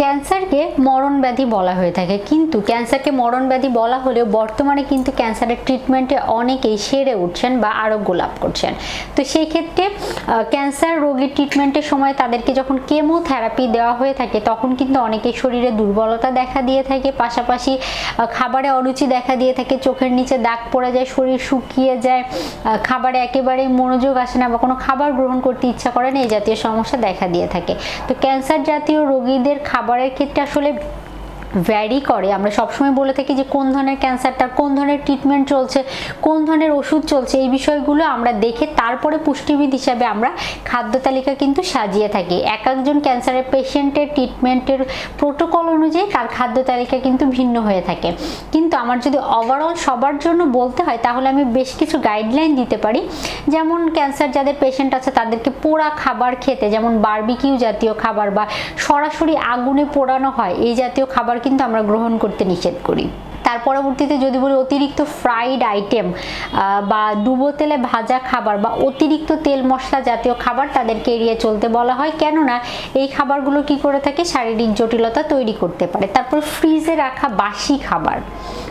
ক্যান্সারকে মরণ ব্যাধি বলা হয়ে থাকে। কিন্তু ক্যান্সারকে মরণ ব্যাধি বলা হলেও বর্তমানে কিন্তু ক্যান্সারের ট্রিটমেন্টে অনেকেই সেরে উঠছেন বা আরোগ্য লাভ করছেন। তো সেই ক্ষেত্রে ক্যান্সার রোগীর ট্রিটমেন্টের সময় তাদেরকে যখন কেমোথেরাপি দেওয়া হয়ে থাকে, তখন কিন্তু অনেকের শরীরে দুর্বলতা দেখা দিয়ে থাকে। পাশাপাশি খাবারে অরুচি দেখা দিয়ে থাকে। চোখের নিচে দাগ পড়ে যায়, শরীর শুকিয়ে যায় খাবারে একেবারেই মনোযোগ আসে না বা কোনো খাবার গ্রহণ করতে ইচ্ছা করে না, এই জাতীয় সমস্যা দেখা দিয়ে থাকে। তো ক্যান্সার জাতীয় রোগীদের খাবারের ক্ষেত্রে আসলে ভ্যারি করে। আমরা সবসময় বলে থাকি যে কোন ধরনের ক্যান্সারটা কোন ধরনের ট্রিটমেন্ট চলছে, কোন ধরনের ওষুধ চলছে, এই বিষয়গুলো আমরা দেখে তারপরে পুষ্টিবিদ হিসাবে আমরা খাদ্য তালিকা কিন্তু সাজিয়ে থাকি। এক একজন ক্যান্সারের পেশেন্টের ট্রিটমেন্টের প্রোটোকল অনুযায়ী তার খাদ্য তালিকা কিন্তু ভিন্ন হয়ে থাকে। কিন্তু আমার যদি ওভারঅল সবার জন্য বলতে হয়, তাহলে আমি বেশ কিছু গাইডলাইন দিতে পারি। যেমন ক্যান্সার যাদের পেশেন্ট আছে, তাদেরকে পোড়া খাবার খেতে, যেমন বারবিকিউ জাতীয় খাবার বা সরাসরি আগুনে পোড়ানো হয়, এই জাতীয় খাবার কিন্তু আমরা গ্রহণ করতে নিষেধ করি। তার পরবর্তীতে যদি বলি অতিরিক্ত ফ্রাইড আইটেম বা ডুবো তেলে ভাজা খাবার বা অতিরিক্ত তেল মশলা জাতীয় খাবার তাদেরকে এড়িয়ে চলতে বলা হয়। কেননা, এই খাবারগুলো কি করে থাকে? শারীরিক জটিলতা তৈরি করতে পারে। তারপর ফ্রিজে রাখা বাসি খাবার।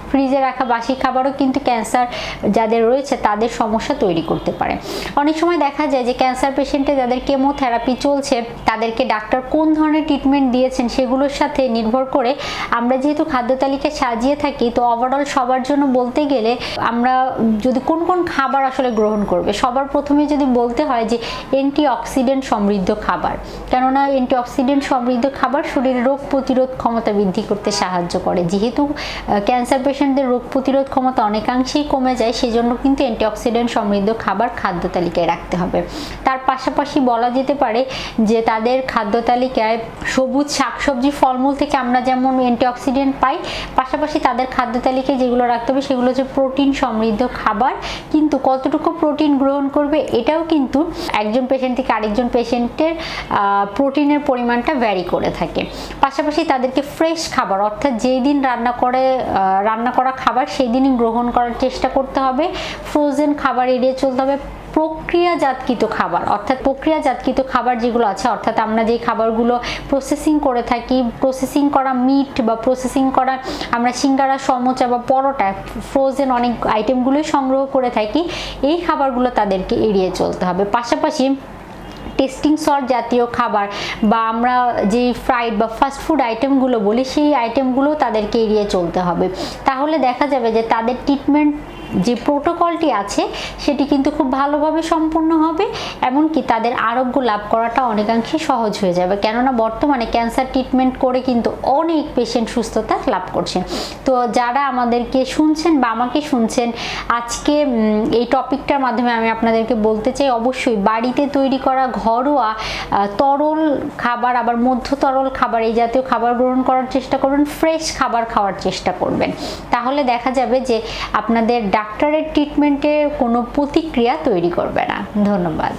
ফ্রিজে রাখা বাসি খাবারও কিন্তু ক্যান্সার যাদের রয়েছে, তাদের সমস্যা তৈরি করতে পারে। অনেক সময় দেখা যায় যে ক্যান্সার পেশেন্টে যাদের কেমোথেরাপি চলছে, তাদেরকে ডাক্তার কোন ধরনের ট্রিটমেন্ট দিয়েছেন সেগুলোর সাথে নির্ভর করে আমরা যেহেতু খাদ্য তালিকা সাজিয়ে থাকি, তো ওভারঅল সবার জন্য বলতে গেলে আমরা যদি কোন কোন খাবার আসলে গ্রহণ করবে, সবার প্রথমে যদি বলতে হয় যে অ্যান্টি অক্সিডেন্ট সমৃদ্ধ খাবার। কেননা অ্যান্টি অক্সিডেন্ট সমৃদ্ধ খাবার শরীরের রোগ প্রতিরোধ ক্ষমতা বৃদ্ধি করতে সাহায্য করে। যেহেতু ক্যান্সার পেশেন্টদের রোগ প্রতিরোধ ক্ষমতা অনেকাংশেই কমে যায় সেই জন্য কিন্তু অ্যান্টিঅক্সিডেন্ট সমৃদ্ধ খাবার খাদ্য তালিকায় রাখতে হবে। তার পাশাপাশি বলা যেতে পারে যে তাদের খাদ্য তালিকায় সবুজ শাকসবজি ফলমূল থেকে আমরা যেমন অ্যান্টিঅক্সিডেন্ট পাই পাশাপাশি তাদের খাদ্য তালিকায় যেগুলো রাখতে হবে সেগুলো হচ্ছে প্রোটিন সমৃদ্ধ খাবার। কিন্তু কতটুকু প্রোটিন গ্রহণ করবে এটাও কিন্তু একজন পেশেন্ট থেকে আরেকজন পেশেন্টের প্রোটিনের পরিমাণটা ভ্যারি করে থাকে। পাশাপাশি তাদেরকে ফ্রেশ খাবার অর্থাৎ যেই দিন রান্না করে আহ, রান্না করা খাবার সেই দিনই গ্রহণ করার চেষ্টা করতে হবে। ফ্রোজেন খাবার এড়িয়ে চলতে হবে। প্রক্রিয়াজাতকৃত খাবার, অর্থাৎ প্রক্রিয়াজাতকৃত খাবার যেগুলো আছে, অর্থাৎ আমরা যে খাবারগুলো প্রসেসিং করে থাকি প্রসেসিং করা মিট বা প্রসেসিং করা আমরা সিঙ্গারা, সমোচা বা পরোটা ফ্রোজেন অনেক আইটেমগুলোই সংগ্রহ করে থাকি, এই খাবারগুলো তাদেরকে এড়িয়ে চলতে হবে। পাশাপাশি টেস্টিং সল্ট জাতীয় খাবার বা আমরা যে ফ্রাইড বা ফাস্ট ফুড আইটেমগুলো বলি, সেই আইটেমগুলো তাদেরকে এড়িয়ে চলতে হবে। তাহলে দেখা যাবে যে তাদের ট্রিটমেন্ট যে প্রোটোকলটি আছে, সেটি কিন্তু খুব ভালোভাবে সম্পূর্ণ হবে, এমনকি তাদের আরোগ্য লাভ করাটা অনেকাংশে সহজ হয়ে যাবে। কেননা বর্তমানে ক্যান্সার ট্রিটমেন্ট করে কিন্তু অনেক পেশেন্ট সুস্থতা লাভ করছেন। তো যারা আমাদেরকে শুনছেন বা আমাকে শুনছেন, আজকে এই টপিকটার মাধ্যমে আমি আপনাদেরকে বলতে চাই, অবশ্যই বাড়িতে তৈরি করা ঘরোয়া তরল খাবার, আবার মধ্য তরল খাবার, এই জাতীয় খাবার গ্রহণ করার চেষ্টা করবেন, ফ্রেশ খাবার খাওয়ার চেষ্টা করবেন। তাহলে দেখা যাবে যে আপনাদের ডাক্তারের ট্রিটমেন্টে কোনো প্রতিক্রিয়া তৈরি করবে না। ধন্যবাদ।